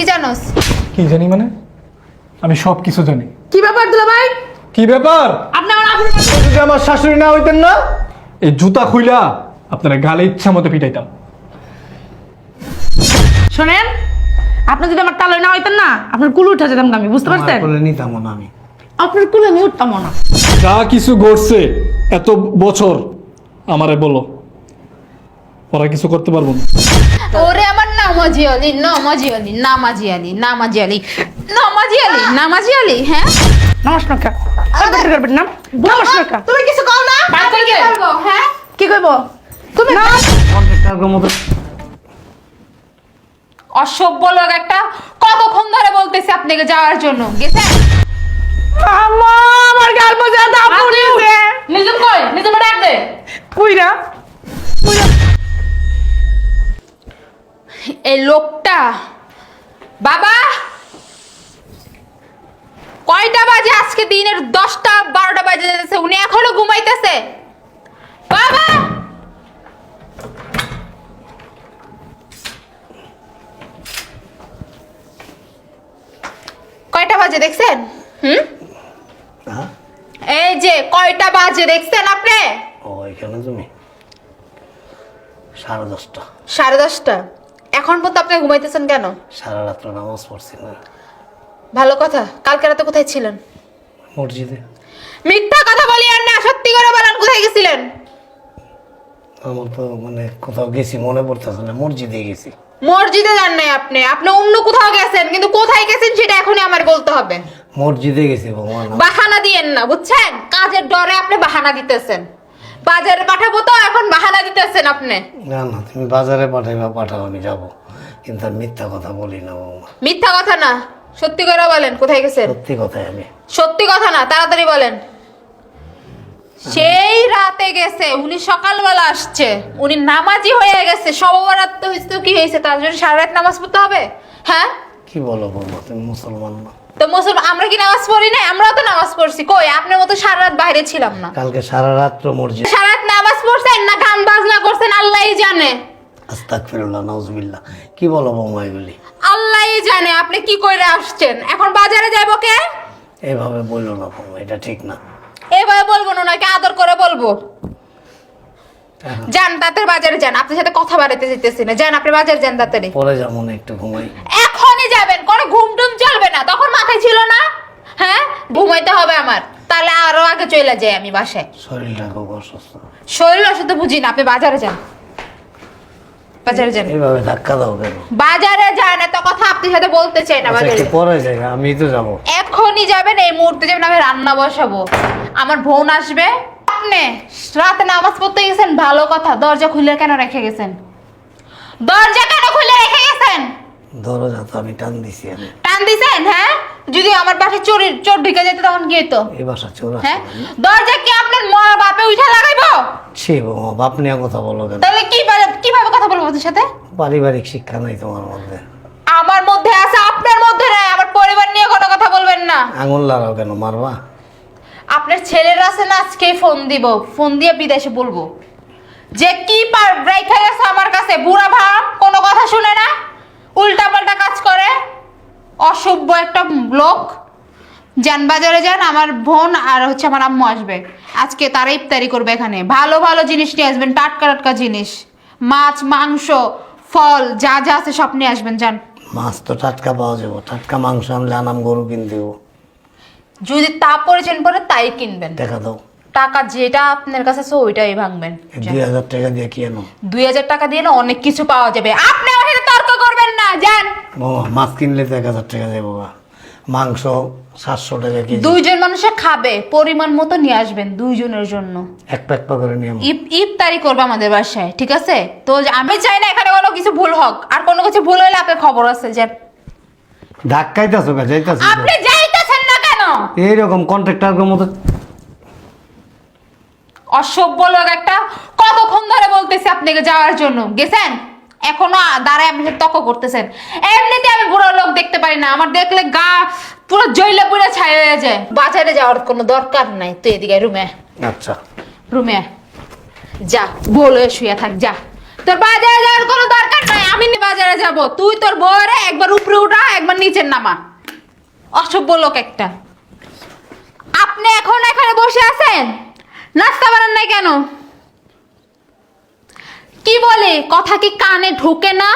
কি জানোস? কি জানি মানে? আমি সব কিছু জানি। কি ব্যাপার দুলা ভাই কি ব্যাপার? আপনি আমার আগুন যদি আমার শাশুড়ি না হইতেন না? এই জুতা খুইলা আপনারা গালে ইচ্ছা মতো পিটাইতাম। শোনেন আপনি যদি আমার তালয় না হইতেন না আপনার কুল উঠে যেতাম না আমি বুঝতে পারছেন? করে নিতাম না আমি। আপনার কুলে আমি উঠতাম না। যা কিছু ঘটছে এত বছর আমারে বলো। ওরা কিছু করতে পারব না। ওরে আমার নামাজি আলি নামাজি আলি নামাজি আলি নামাজি আলি নামাজি আলি নামাজি আলি হ্যাঁ নমস্কার কা করবেন না? নমস্কার কা তুমি কিছু কও না? বাদ করে দে। করব, হ্যাঁ? কি কইব তুমি কন্ট্রাক্টরের অসভ্য লোক একটা কতক্ষণ ধরে বলতেছে আপনাকে যাওয়ার জন্য? গেছেন আম্মা আমার গাল মজা দাও পুলিশে নিজম কই? নিজম ডাক দে। কইরা এই লোকটা। বাবা! কয়টা বাজে আজকে দিনের দশটা বারোটা বাজে যেতেছে উনি এখনও ঘুমাইতেছে। বাবা! কয়টা বাজে দেখছেন? হুম? হ্যাঁ? এই যে কয়টা বাজে দেখছেন আপনি? ও এখানে তুমি। সাড়ে দশটা। সাড়ে দশটা। এখন পর্যন্ত আপনি ঘুমাইতেছেন কেন? সারা রাত্র নামাজ পড়ছি না। ভালো কথা। কালকে রাতে কোথায় ছিলেন? মসজিদে। মিথ্যা কথা বলি আর না সত্যি করে বলেন কোথায় গেছিলেন? আমার তো মানে কোথাও গেছি মনে পড়তেছে না মসজিদে গেছি। মসজিদে যান নাই আপনি। আপনি অন্য কোথাও গেছেন কিন্তু কোথায় গেছেন সেটা এখনই আমার বলতে হবে। মসজিদে গেছি ভগবান। বাহানা দিয়েন না বুঝছেন? কাজের ডরে আপনি বাহানা দিতেছেন। বাজারে পাঠাবো তো এখন বাহানা দিতেছেন আপনি। না না তুমি বাজারে পাঠাইবা পাঠাও আমি যাব। কিন্তু আর মিথ্যা কথা বলি না বৌমা। মিথ্যা কথা না সত্যি করে বলেন কোথায় গেছেন? সত্যি কথাই আমি। সত্যি কথা না তাড়াতাড়ি বলেন। সেই রাতে গেছে উনি সকালবেলা আসছে। উনি নামাজি হয়ে গেছে সবরাত তো হয়েছে তো কি হয়েছে তার জন্য সারা রাত নামাজ পড়তে হবে? হ্যাঁ? কি বলো বৌমা তুমি মুসলমান না। তো মুসলমান আমরা কি নামাজ পড়ি না আমরাও তো নামাজ পড়ছি। কই? আপনার মতো সারা রাত বাইরে ছিলাম না। কালকে সারা রাত্র মসজিদ। সারা রাত নামাজ পড়ছেন না গান বাজনা করছেন? আল্লাহই জানে। আস্তাক ফিরুল্লাহ নজবিল্লা কি বলো বৌমা এগুলি? আল্লাহই জানে আপনি কি করে আসছেন? এখন বাজারে যাব কে? এভাবে বলল না বৌমা এটা ঠিক না। এভাবে বলব না ওনাকে আদর করে বলব। যান তাড়াতাড়ি বাজারে যান। আপনার সাথে কথা বাড়াতে যেতেছি না। যান আপনি বাজারে যান তাড়াতাড়ি। পরে যাব না একটু ঘুমাই। এখনই যাবেন কোনো ঘুম টুম চলবে না তখন মাথায় ছিল না হ্যাঁ ঘুমাইতে হবে আমার তাহলে আরও আগে চলে যাই আমি বাসায়। শরীরটা খুব অসুস্থ। শরীর অসুস্থ বুঝি না আপনি বাজারে যান। বাজারে যান। এইভাবে ধাক্কা দাও কেন? বাজারে যান এত কথা আপনার সাথে বলতে চাই না আচ্ছা, বাজারে পরে যাই আমি তো যাব। এখনই যাবেন এই মুহূর্তে যাবেন আমি রান্না বসাবো। আমার বোন আসবে। আপনি রাতে নামাজ পড়তে গেছেন ভালো কথা দরজা খুলে কেন রেখে গেছেন? দরজা কেন খুলে রেখে গেছেন দরজা তো আমি টান দিছি আমি। টান দিছেন হ্যাঁ? যদি আমার বাসায় চোর চোর ঢুকে যেত তখন কি হতো এই বাসা চোর হ্যাঁ? দরজা কি আপনার মা বাপে উঠা লাগাইবো? ছি বাবা বাপ নিয়ে কথা বলো কেন? তাহলে কি কীভাবে কথা বলব ওদের সাথে? পারিবারিক শিক্ষা নাই তোমার মধ্যে। আমার মধ্যে আছে আপনার মধ্যে নাই আমার পরিবার নিয়ে কোনো কথা বলবেন না। আঙুল লাগাও কেন মারবা? আপনার ছেলের আছে না আজকে ফোন দিব ফোন দিয়ে বিদেশে বলব। যে কি পার রেখে গেছে আমার কাছে বুড়া ভাব কোনো কথা শুনে না? উল্টা পাল্টা কাজ করে। অসভ্য একটা লোক। যান বাজারে যান আমার বোন আর হচ্ছে আমার আম্মু আসবে। আজকে তারা ইফতারি করবে এখানে। ভালো ভালো জিনিস নিয়ে আসবেন টাটকা টাটকা জিনিস। মাছ মাংস ফল যা যা আছে সব নিয়ে আসবেন যান। মাছ তো টাটকা পাওয়া যাব। টাটকা মাংস আনলে আনাম গরু কিনতে। যদি তা পরিচয় পরে তাই কিনবেন। দেখা দাও। টাকা যেটা আপনার কাছে আছে ওইটাই ভাঙবেন। দুই হাজার টাকা দিয়ে কি আনো? দুই হাজার টাকা দিয়ে না অনেক কিছু পাওয়া যাবে। আপনি আমার সাথে তর্ক করবেন না যান। বাবা মাছ কিনলে তো এক হাজার টাকা মাংস সাতশো টাকা কেজি। দুইজন মানুষে খাবে পরিমাণ মতো নিয়ে আসবেন দুইজনের জন্য। এক প্যাক পা করে নিয়ে ইফ ইফতারি করবে আমাদের বাসায় ঠিক আছে? তো আমি চাই না এখানে কোনো কিছু ভুল হোক আর কোনো কিছু ভুল হলে আপনার খবর আছে যে ধাক্কাইতেছো কে যাইতেছো আপনি যাইতেছেন না কেন? এইরকম কন্ট্রাক্টার মতো অসভ্য লোক একটা কতক্ষণ ধরে বলতেছি আপনাকে যাওয়ার জন্য? গেছেন? এখনও দাঁড়ায় আপনি তর্ক করতেছেন। এমনিতে আমি বুড়ো লোক দেখতে পারি না। আমার দেখলে গা পুরো জইলে পুরো ছাই হয়ে যায়। বাজারে যাওয়ার কোনো দরকার নাই। তুই এদিকে রুমে আচ্ছা। রুমে যা বলে শুয়ে থাক যা। তোর বাজারে যাওয়ার কোনো দরকার নাই। আমি নি বাজারে যাব। তুই তোর বউরে একবার উপরে উঠা একবার নিচের নামা। অসভ্য লোক একটা। আপনি এখন এখানে বসে আছেন? নাস্তা বানান নাই কেন? কি বলে? কথা কি কানে ঢুকে না?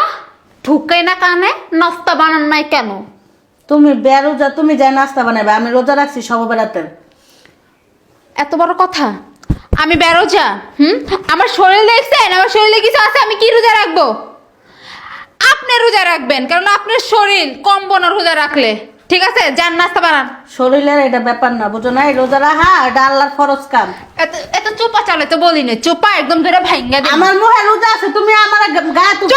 ঢুকে না কানে? নাস্তা বানান নাই কেন? তুমি বেরোজা তুমি যাই নাস্তা বানাবে আমি রোজা রাখছি সব বেড়াতে এত বড় কথা? আমি বেরোজা হুম? আমার শরীর দেখছেন? আমার শরীরে কিছু আছে আমি কি রোজা রাখব? আপনি রোজা রাখবেন কারণ আপনার শরীর কম বনা রোজা রাখলে। ঠিক আছে? যান নাস্তা বানান। শরীরের এটা ব্যাপার না বুঝো না এই রোজা রাখা এটা আল্লাহর ফরজ কাম। এত এত চোপা চালে তো বলি না চোপা একদম ধরে ভাঙ্গা দিন আমার মুখে রোজা আছে তুমি আমার গায়ে চুপ!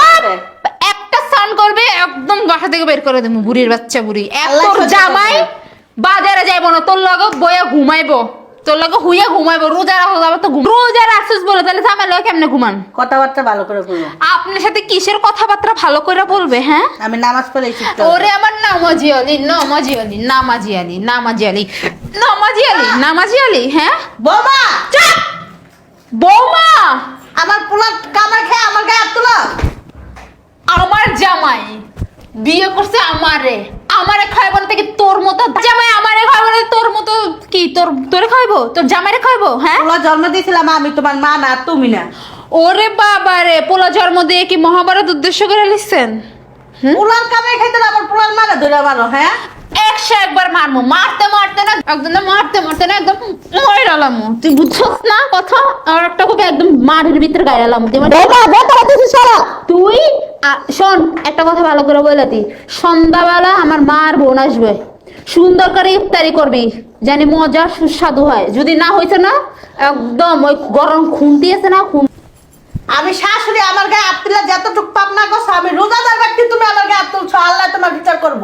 একটা সান করবে একদম বাসা থেকে বের করে দেবো বুড়ির বাচ্চা বুড়ি। সহ্য জামাই বাজারে যাইবো না তোর লগে বইয়া ঘুমাইবো। তোর লগে হুইয়া ঘুমাইবো রোজা রাখো যাবে তো রোজা রাখছিস বলে তাহলে ঝামেলা হয় কেমনে ঘুমান? কথাবার্তা ভালো করে বলব আপনার সাথে কিসের কথাবার্তা ভালো করে বলবে হ্যাঁ? আমি নামাজ পড়ে। ওরে আমার নামাজি আলি নামাজি আলি নামাজি আলি নামাজি আলি নামাজি আলি নামাজি আলি হ্যাঁ? বৌমা! চাপ! বৌমা আমার পোলা কামার খেয়ে আমার গায়ে হাত তুলো। আমার জামাই বিয়ে করছে আমারে। আমারে খাইব না থেকে তোর মতো। জামাই আমারে খাইব না তোর মতো কি? তোর তোরে খাইবো তোর জামাইরে খাইবো হ্যাঁ? পোলা জন্ম দিয়েছিলাম আমি তোমার মা না তুমি না। ওরে বাবা রে পোলা জন্ম দিয়ে কি মহাভারত উদ্দেশ্য করে লিখছেন? পোলার কামে খাইতে না, আবার পোলার মারা ধরে মারো হ্যাঁ? একশো একবার মারমু মারতে মারতে না একদম না মারতে মারতে না একদম মরালাম তুই বুঝছস না কথা? আর একটা খুব একদম ভিতরে গাইলাম তুই শোন একটা কথা ভালো করে সন্ধ্যাবেলা আমার মা আর বোন আসবে। সুন্দর করে ইফতারি করবি জানি মজা সুস্বাদু হয়। যদি না হয়েছে না একদম ওই গরম খুন দিয়েছে না খুন আমি শাশুড়ি আমার গায়ে তুলে যতটুকু পাপ না করছ আমি রোজাদার ব্যক্তি তুমি আমার গায়ে হাত আল্লাহ তোমার বিচার করব।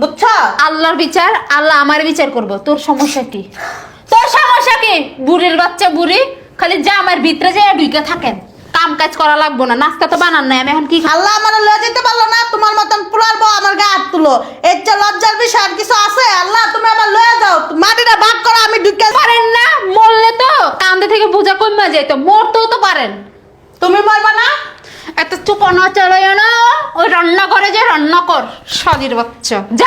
বুঝছ? আল্লাহর বিচার আল্লাহ আমার বিচার করব। তোর সমস্যা কি? তোর সমস্যা কি? বুড়ির বাচ্চা বুড়ি খালি যা আমার ভিতরে যে ঢুকে থাকেন। কাম কাজ করা লাগবো না নাস্তা তো বানান নাই আমি এখন কি আল্লাহ আমার লয়ে যেতে পারল না তোমার মতন পোলার বউ আমার গায়ে হাত তুলো। এর চেয়ে লজ্জার বিষয় আর কিছু আছে? আল্লাহ তুমি আমার লয়ে যাও। মাটিটা ভাগ করো আমি ঢুকে পারেন না মরলে তো কান্দে থেকে বোঝা কমে যেত মরতেও তো পারেন। তুমি মরবা না? এত চুপানো চলে না ওই রান্না করে যে রান্না কর সাদির বাচ্চা। যা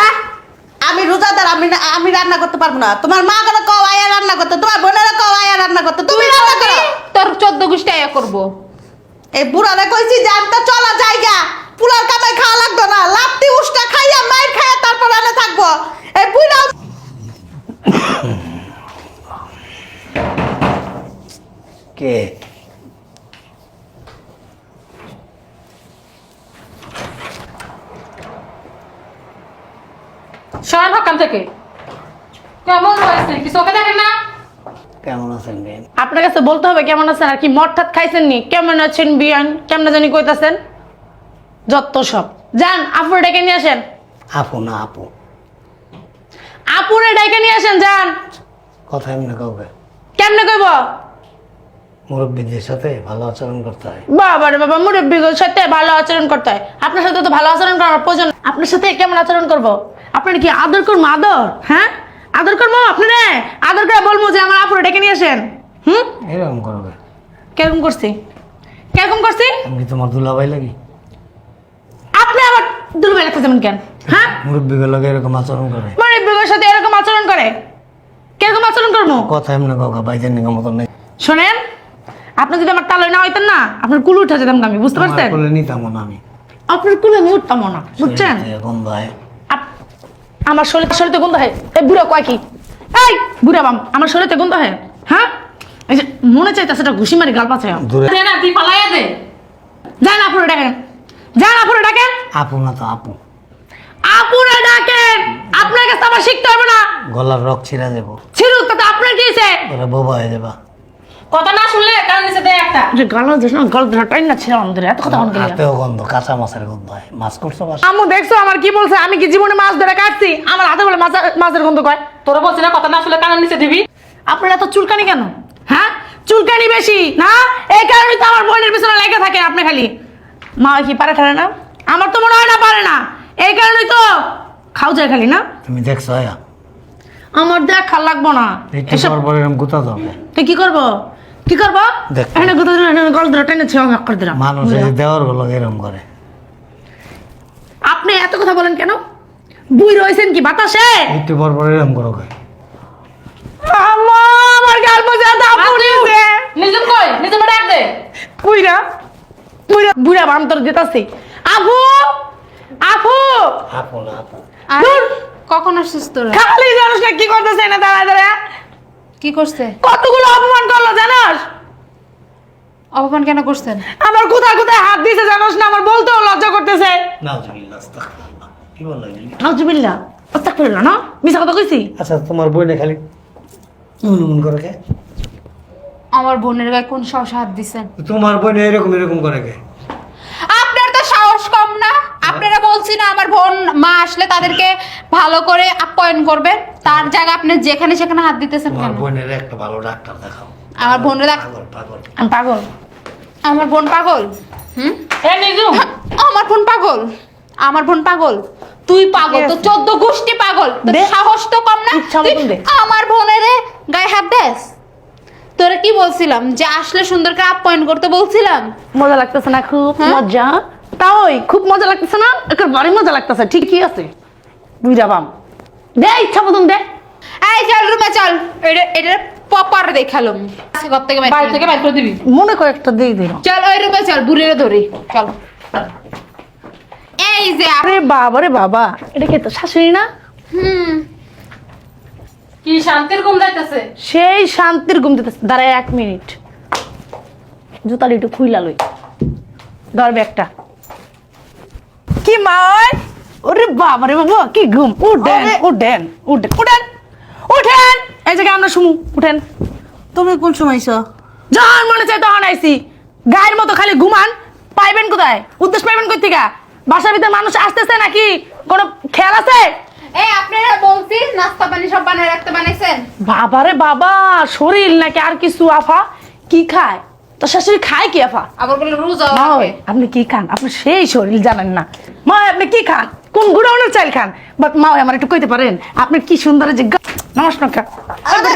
আমি রোজাদার আমি না- আমি রান্না করতে পারব না। তোমার মা করে কও আয়া রান্না করতে তোমার বোনেরা কও আয়া রান্না করতে তুমি রান্না করো। তোর চোদ্দ গোষ্ঠী আয়া করব। এই বুড়ারে কইছি যে আমি তো চলা জায়গা পুলার কামাই খাওয়া লাগতো না। লাত্তি উষ্টা খাইয়া মায়ের খাইয়া তারপর রান্না থাকব। এই বুড়া কে? কেমন হয়েছে কি চোখে দেখেন না? কেমন আছেন বেন আপনার কাছে বলতে হবে কেমন আছেন আর কি মদ ঠাত খাইছেন নি? কেমন আছেন বিয়ান? কেমন জানি কইতাছেন। যত সব। যান আপুরে ডেকে নিয়ে আসেন। আপু না আপু। আপুরে ডেকে নিয়ে আসেন যান। কথা এমনি কাউকে কেমনে কইব? মুরব্বীদের সাথে ভালো আচরণ করতে হয়। বাবা রে বাবা মুরব্বীর সাথে ভালো আচরণ করতে হয়। আপনার সাথে তো ভালো আচরণ করার প্রয়োজন। আপনার সাথে কেমন আচরণ করব? আপনার কি আদর করব? আদর? হ্যাঁ? আদর করব? আপনারে? আদর করে বলব যে আমার আপুরে ডেকে নিয়ে আসেন। হুম? এরকম করবে। কীরকম করছি? কীরকম করছি? আমি তোমার দুলাভাই লাগি? আপনি আমার দুর্বল লাগতে যেমন কেন? হ্যাঁ? মুরব্বীগুলোকে এরকম আচরণ করে। মুরব্বীর সাথে এরকম আচরণ করে? কীরকম আচরণ করব? কথা এমনি কাউকে বাইজের নিগম মতন নেই। শোনেন আপনি যদি আমার তালয় না হইতেন না আপনার কুল উঠে যেতাম আমি বুঝতে পারছেন? কোলে নিতাম না আমি। আপনার কুলে আমি উঠতাম না বুঝছেন? হয় আপ- আমার শরীর শরীরতে গন্ধ হয় এই বুড়া কয় কি? এই বুড়া বাম আমার শরীরতে গন্ধ হয় হ্যাঁ? এই যে মনে চাইতেছে এটা ঘুষি মারি গাল পাচ্ছে দে না তুই পালাইয়া দে। যান আপুরে ডাকেন যান আপুরে ডাকেন আপু না তো আপু। আপুরে ডাকেন আপনার কাছে আমার শিখতে হবে না। গলার রক ছিঁড়া যাব। ছিড়ুক তাতে আপনার কি হয়েছে ওরা বোবা হয়ে যাবা। কথা না শুনলে কারণ নিচে একটা যে গাল দিস না গাল টাইন না ছিল আমাদের এত কথা হাতেও গন্ধ কাঁচা মাছের গন্ধ হয়। মাছ করছ মাছ আম্মু দেখছ আমার কি বলছে? আমি কি জীবনে মাছ ধরে কাটছি? আমার হাতে বলে মাছ মাছের গন্ধ কয়। তোরা বলছি না কথা না শুনলে কানের নিচে দিবি। আপনার এত চুলকানি কেন? হ্যাঁ? চুলকানি বেশি না? এই কারণে তো আমার বোনের পিছনে লেগে থাকে আপনি খালি। মা কি পারে ঠারে না? আমার তো মনে হয় না পারে না। এই কারণেই তো খাও যায় খালি না? তুমি দেখছ আমার দেখ খাল লাগবো না। এসব তুই কি করব? কি করব? গল ধরে টেনে করে দিলাম। মানুষ দেওয়ারগুলো এরকম করে। আপনি এত কথা বলেন কেন? বুই রয়েছেন কি বাতাসে? একটু পর পর এরকম করো কয়। আম্মা আমার গাল মজা দাও পুলিশে নিজম কই? নিজম ডাক দে বুইরা বুইরা। বুইরা বান্তর দিতাছি। আফু! আপন আপন আর দূর। কখন আসছিস তোরা? খালি জানোস না কি করতেছে না দাঁড়া দাঁড়া কি করছে? কতগুলো অপমান করল জানোস? অপমান কেন করছেন? আমার কোথায় কোথায় হাত দিয়েছে জানোস না? আমার বলতেও লজ্জা করতেছে। নাউজুবিল্লাহ আস্তাগফিরুল্লাহ। কি বললেন নাউজুবিল্লাহ আস্তাগফিরুল্লাহ না? মিছা কথা কইছি? আচ্ছা তোমার বইনে খালি উনুন করে কে? আমার বোনের গায়ে কোন সাহস হাত দিছেন? তোমার বইনে এরকম এরকম করে কে আপনার তো সাহস কম না আপনারা বলছি না আমার বোন মা আসলে তাদেরকে ভালো করে আপ্যায়ন করবেন তার জায়গা আপনি যেখানে সেখানে হাত দিতেছেন কেন? বোনের একটা ভালো ডাক্তার দেখাও। আমার বোনের পাগল পাগল। আমি পাগল। আমার বোন পাগল। হুম? এ নিজম আমার বোন পাগল। আমার বোন পাগল। তুই পাগল তো চোদ্দ গোষ্ঠী পাগল। তোর সাহস তো কম না। আমার বোনের গায়ে হাত দেস। তোরা কি বলছিলাম? যে আসলে সুন্দর করে আপ্যায়ন করতে বলছিলাম। মজা লাগতেছে না খুব? হ্যাঁ? মজা? তাই খুব মজা লাগতেছে না? একের বাড়ি মজা লাগতেছে ঠিকই আছে? বুঝা বাম। দে ইচ্ছা মতন দে। এই চল রুমে চল। এটা এটা পপার দেখালাম আজকে ঘর থেকে বাইর করে থেকে দিবি। বাইর করে দিবি? মনে কয়েকটা দিয়ে দিল চল ওই রুমে চল বুড়িরে ধরি। চল। এই যে আরে বাবা রে বাবা। এটা কে তো শাশুড়ি না? হুম। কি শান্তির ঘুম যাইতেছে? সেই শান্তির ঘুম দিতেছে দাঁড়ায় এক মিনিট। জুতার একটু খুইলা লই। ধর ব্যাগটা। কি মার ওরে বাবা রে বাবা কি ঘুম উঠেন উঠেন উঠেন উঠেন উঠেন এই জায়গায় আমরা শুমু উঠেন তুমি কোন সময় এসো? যখন মনে চাই তখন আইসি গায়ের মতো খালি ঘুমান পাইবেন কোথায় উদ্দেশ্য পাইবেন কই থেকে বাসার ভিতরে মানুষ আসতেছে নাকি কোনো খেয়াল আছে এই আপনারা বলছি নাস্তা পানি সব বানায় রাখতে বানাইছেন বাবারে বাবা শরীর নাকি আর কিছু আফা কি খায় তো শাশুড়ি খায় কি আফা আবার বলে রোজা আপনি কি খান আপনি সেই শরীর জানেন না মা আপনি কি খান? কোন গুড়াউনের চাল খান? বাট মা আমার একটু কইতে পারেন আপনি কি সুন্দর যে নমস্কার।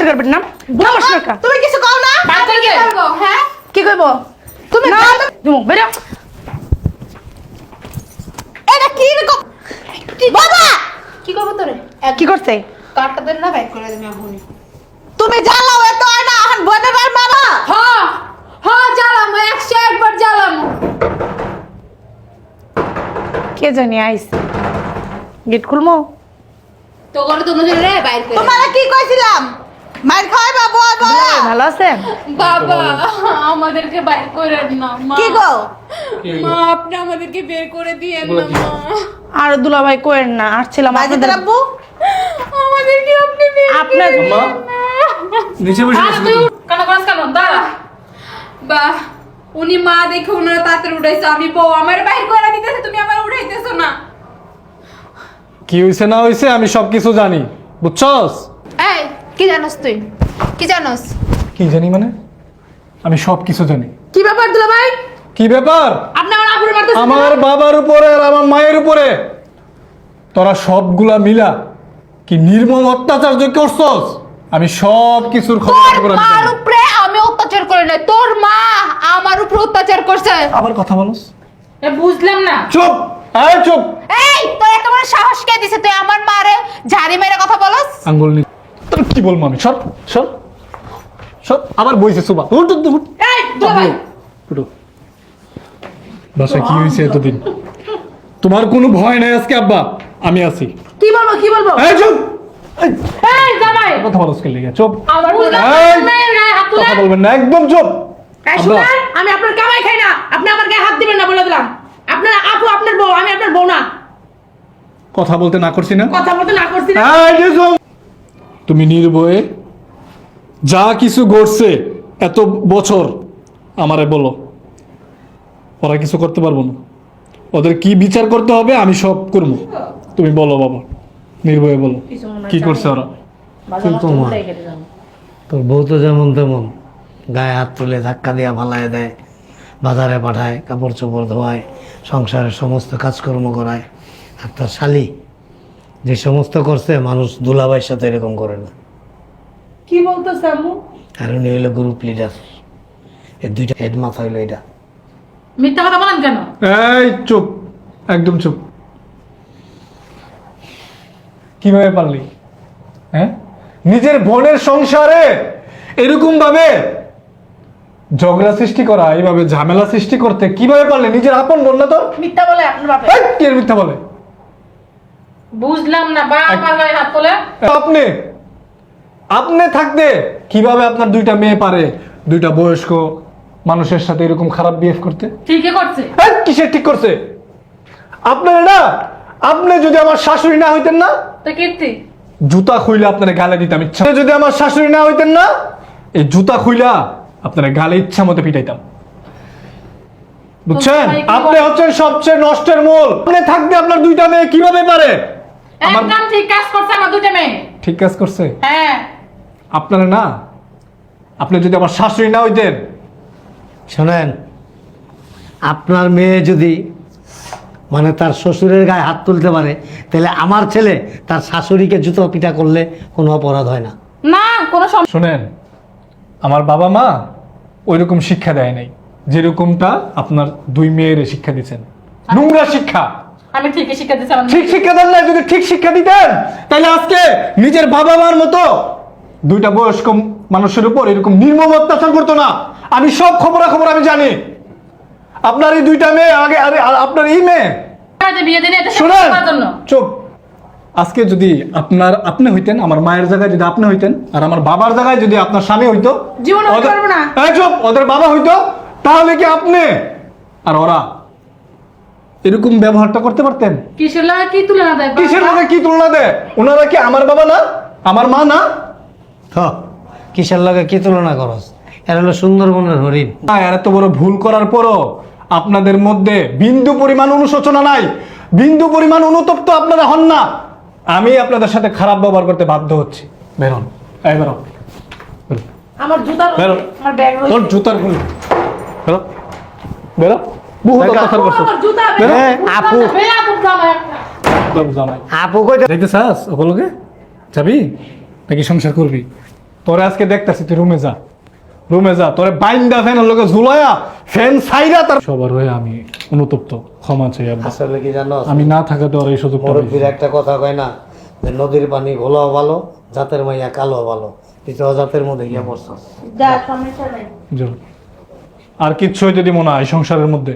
করবেন না নমস্কার। তুমি কিছু কও না? কি করব হ্যাঁ? কি কইব? তুমি না তুমি বেরো। এটা কি রকম বাবা! কি করব তোরে? কি করছে? ধরে না করে তুমি জ্বালাও এত হয় এখন মারা। হ্যাঁ হ্যাঁ জ্বালাম একশো একবার জ্বালাম। কে জানি আইস গেট খুলমো? তো করে তো নজরে রে বাইর করে। তোমারে কি কইছিলাম? মার খাওয়াই বাবু আর বলা ভালো আছেন বাবা আমাদেরকে বাইর করে না মা। কি গো? মা আপনি আমাদেরকে বের করে দিয়েন না মা। আর দুলাভাই কোয়েন না আসছিলাম আপনাদের রাব্বু। আমাদেরকে আপনি বের আপনার মা নিচে বসে। কেন কেন? দাঁড়া। বা উনি মা দেখে ওনারা তাড়াতাড়ি উঠাইছে আমি বউ আমার বাইর করে দিতেছে তুমি আমার উঠাইতেছো না। কি হয়েছে না হইছে আমি সব কিছু জানি। বুঝছস? এই কি জানোস তুই? কি জানোস? কি জানি মানে? আমি সব কিছু জানি। কি ব্যাপার দুলা ভাই? কি ব্যাপার? আপনি আমার আপুরে মারতেছেন আমার বাবার উপরে আর আমার মায়ের উপরে। তোরা সবগুলা মিলা কি নির্মম অত্যাচার যে করছস? আমি সব কিছুর খবর তোর মার উপরে আমি অত্যাচার করে নাই। তোর মা আমার উপরে অত্যাচার করছে। আবার কথা বলস। এ বুঝলাম না। চুপ আয় চুপ। এই তোর এত বড় সাহস কে দিছে? তুই আমার মারে ঝাড়ি মেরে কথা বলস? আঙ্গুল নি তোর কি বলব আমি? সর সর সর। আবার বইছে সুবা। উঠ উঠ, উঠ। এই দুলাভাই উঠো। বাসায় কি হয়েছে এতদিন? তোমার কোনো ভয় নাই আজকে আব্বা। আমি আছি। কি বলব কি বলব? এই চুপ। এই, এই জামাই! কথা বলস কে লেগে চুপ। আমার বুঝলাম এই, মেয়ের গায়ে হাত তুলে কথা বলবেন না একদম চুপ। এই শুনেন আমি আপনার কামাই খাই না আপনি আমার গায়ে হাত দিবেন না বলে দিলাম। আপনার আপু আপনার বউ আমি আপনার বউ না। কথা বলতে না করছি না? কথা বলতে না করছি না। তুমি নির্ভয়ে যা কিছু ঘটছে এত বছর আমারে বলো। ওরা কিছু করতে পারব না। ওদের কি বিচার করতে হবে আমি সব করব। তুমি বলো বাবা। নির্ভয়ে বলো কি করছে ওরা? কিন্তু মা তোর বউ তো যেমন তেমন। গায়ে হাত তুলে ধাক্কা দিয়া ফালায় দেয় বাজারে পাঠায় কাপড় চোপড় ধোয়ায় সংসারের সমস্ত কাজকর্ম করায়। আর তার শালি যে সমস্ত করছে মানুষ দুলাভাইয়ের সাথে এরকম করে না। কি বলতেছে আম্মু? আর উনি হইল গ্রুপ লিডার এর দুইটা হেড মাথা হইল এটা। মিথ্যা কথা বলেন কেন? এই চুপ। একদম চুপ। কীভাবে পারলি? হ্যাঁ? নিজের বোনের সংসারে এরকম ভাবে ঝগড়া সৃষ্টি করা এইভাবে ঝামেলা সৃষ্টি করতে কীভাবে পারলে? নিজের আপন বোন না তো মিথ্যা বলে আপনার বাপে। এই, কে মিথ্যা বলে? বুঝলাম না গায়ে হাত তোলে। আপনি আপনি থাকতে কীভাবে আপনার দুইটা মেয়ে পারে? দুইটা বয়স্ক মানুষের সাথে এরকম খারাপ বিহেভ করতে? ঠিকই করছে। এই, কিসের ঠিক করছে? আপনার না আপনি যদি আমার শাশুড়ি না হইতেন না? তো কীর্তি? জুতা খুইলে আপনার গালে দিতাম ইচ্ছা আপনি যদি আমার শাশুড়ি না হইতেন না এই জুতা খুইলা আপনার গালে ইচ্ছা মতো পিটাইতাম। বুঝছেন? আপনি হচ্ছেন সবচেয়ে নষ্টের মূল। আপনি থাকতে আপনার দুইটা মেয়ে কীভাবে পারে? আমার একদম ঠিক কাজ করছে আমার দুইটা মেয়ে। ঠিক কাজ করছে? হ্যাঁ। আপনারা না? আপনি যদি আমার শাশুড়ি না হইতেন শোনেন আপনার মেয়ে যদি মানে তার শ্বশুরের গায়ে হাত তুলতে পারে তাহলে আমার ছেলে তার শাশুড়িকে জুতো পিটা করলে কোনো অপরাধ হয় না। না কোনো সম শোনেন আমার বাবা মা ওইরকম শিক্ষা দেয় নাই যেরকমটা আপনার দুই মেয়ের শিক্ষা দিচ্ছেন নোংরা শিক্ষা। আমি ঠিকই শিক্ষা দিচ্ছি আমার ঠিক শিক্ষা দেন না যদি ঠিক শিক্ষা দিতেন তাহলে আজকে নিজের বাবা মার মতো দুইটা বয়স্ক মানুষের উপর এরকম নির্মম অত্যাচার করতো না। আমি সব খবরাখবর আমি জানি। আপনার এই দুইটা মেয়ে আগে আরে আপনার এই মেয়ে? শুনেন! চুপ! আজকে যদি আপনার আপনি হইতেন আমার মায়ের জায়গায় যদি আপনি হইতেন আর আমার বাবার জায়গায় যদি আপনার স্বামী হইতো জীবনে না। চুপ! ওদের বাবা হইতো তাহলে কি আপনি? আর ওরা? এরকম ব্যবহারটা করতে পারতেন? কিসের লাগে কি তুলে দেয় কিসের মধ্যে কি তুলনা দেয়? ওনারা কি আমার বাবা না? আমার মা না? হ কিসের লগে কি তুলনা করস? এর হলো সুন্দরবনের হরিণ। আর এত বড় ভুল করার পরও আপনাদের মধ্যে বিন্দু পরিমাণ অনুশোচনা নাই। বিন্দু পরিমাণ অনুতপ্ত আপনারা হন না। আমি আপনাদের সাথে খারাপ ব্যবহার করতে বাধ্য হচ্ছি। বেরোন। এই বেরো। আমার জুতা বেরো। তোর জুতার খুলি বেরো। বেরো। ওগুলোকে যাবি? নাকি সংসার করবি? তোরে আজকে দেখতেছি তুই রুমে যা। রুমে যা তোরে বাইন্দা ফ্যানের লোকে ঝুলায়া ফ্যান সাইরা তার সবার হয়ে আমি অনুতপ্ত ক্ষমা চাই আব্বা। আসলে কি জানো? আমি না থাকাতে আর এই সুযোগটা মুরব্বীর একটা কথা কয় না যে নদীর পানি ঘোলাও ভালো জাতের মাইয়া কালো ভালো। তুই তো জাতের মধ্যে গিয়ে পড়ছস যা সমস্যা নাই। আর কিছু যদি মনে হয় সংসারের মধ্যে।